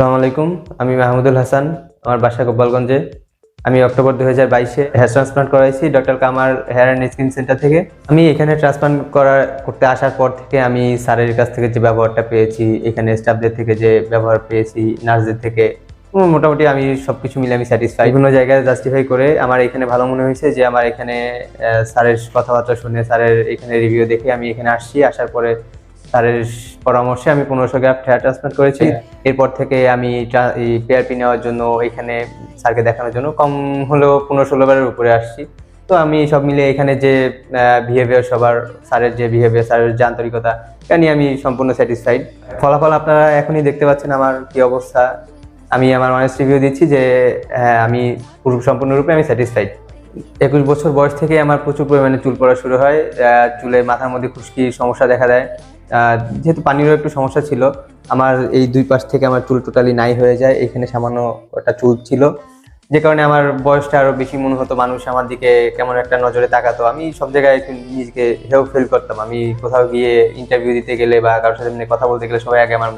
আসসালামু আলাইকুম, আমি মাহমুদুল হাসান, আমার বাসা গোপালগঞ্জে। আমি অক্টোবর দু হাজার বাইশে হেয়ার ট্রান্সপ্লান্ট করাইছি doctor Kamar hair and skin centre থেকে। আমি এখানে ট্রান্সপ্লান্ট করা, করতে আসার পর থেকে আমি স্যারের কাছ থেকে যে ব্যবহারটা পেয়েছি, এখানে স্টাফদের থেকে যে ব্যবহার পেয়েছি, নার্সদের থেকে মোটামুটি আমি সবকিছু মিলে আমি স্যাটিসফাই বিভিন্ন জায়গায় জাস্টিফাই করে আমার এখানে ভালো মনে হয়েছে যে আমার এখানে স্যারের কথাবার্তা শুনে, স্যারের এখানে রিভিউ দেখে আমি এখানে আসছি। আসার পরে স্যারের পরামর্শে আমি পনেরোশো গ্রাফ হেয়ার ট্রান্সপ্লান্ট করেছি। এরপর থেকে আমি পিআরপি নেওয়ার জন্য এখানে স্যারকে দেখানোর জন্য কম হলেও পনেরো ষোলো বারের উপরে আসছি। তো আমি সব মিলে এখানে যে বিহেভিয়ার সবার স্যারের যে বিহেভিয়ার স্যারের যে আন্তরিকতা এটা নিয়ে আমি সম্পূর্ণ স্যাটিসফাইড ফলাফল আপনারা এখনই দেখতে পাচ্ছেন আমার কি অবস্থা। আমি আমার অনেস্ট রিভিউ দিচ্ছি যে হ্যাঁ আমি পুরো সম্পূর্ণরূপে আমি স্যাটিসফাইড একুশ বছর বয়স থেকে আমার প্রচুর পরিমাণে চুল পড়া শুরু হয়। চুলে মাথার মধ্যে খুশকির সমস্যা দেখা দেয়। যেহেতু পানিরও একটু সমস্যা ছিল, আমার এই দুই পাশ থেকে আমার চুল টোটালি নাই হয়ে যায়। এখানে সামান্য একটা চুল ছিল। যে কারণে আমার বয়সটা আরও বেশি মনে হতো, মানুষ আমার দিকে কেমন একটা নজরে তাকাতো। আমি সব জায়গায় একটু নিজেকে হেউ ফিল করতাম। আমি কোথাও গিয়ে ইন্টারভিউ দিতে গেলে বা কারোর সাথে কথা বলতে গেলে সবাই আগে আমার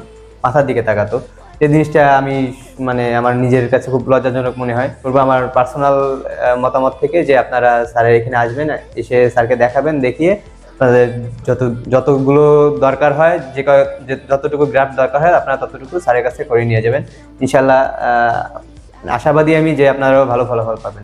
মাথার দিকে তাকাতো। এই জিনিসটা আমি মানে আমার নিজের কাছে খুব লজ্জাজনক মনে হয়। বলব আমার পার্সোনাল মতামত থেকে যে আপনারা স্যারের এখানে আসবেন, এসে স্যারকে দেখাবেন, দেখিয়ে আপনাদের যত, যতগুলো দরকার হয়, যে যতটুকু গ্রাফ দরকার হয়, আপনারা ততটুকু স্যারের কাছে করে নিয়ে যাবেন। ইনশাল্লাহ আশাবাদী আমি যে আপনারাও ভালো ফলাফল পাবেন।